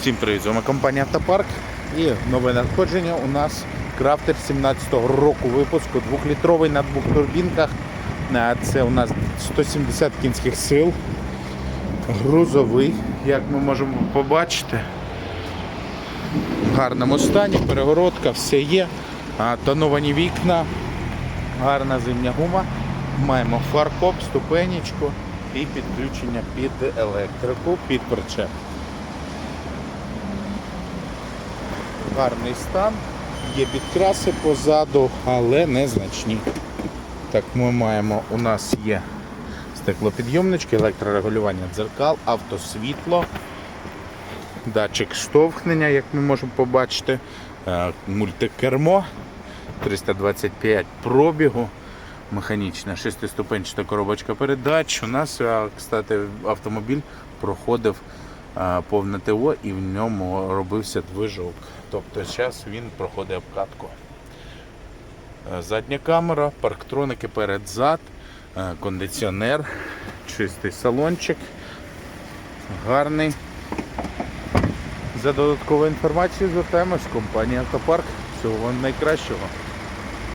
Всім привіт, з вами компанія Автопарк і нове надходження у нас крафтер 17-го року випуску, 2-літровий на двох турбінках. Це у нас 170 кінських сил. Грузовий, як ми можемо побачити. В гарному стані, перегородка, все є. Тоновані вікна, гарна зимня гума. Маємо фаркоп, ступенечку і підключення під електрику, під причеп. Гарний стан, є підкраси позаду, але незначні. Так, ми маємо, у нас є стеклопідйомнички, електрорегулювання дзеркал, автосвітло, датчик штовхнення, як ми можемо побачити, е, мультикермо, 325 пробігу, механічна шестиступенчата коробочка передач. У нас, е, кстати, автомобіль проходив повне ТО і в ньому робився движок. Тобто зараз він проходить обкатку. Е, Задня камера, парктроники перед-зад, е, кондиціонер, чистий салончик, гарний. За додатковою інформацією звертаємось в компанію Автопарк. Всього вам найкращого.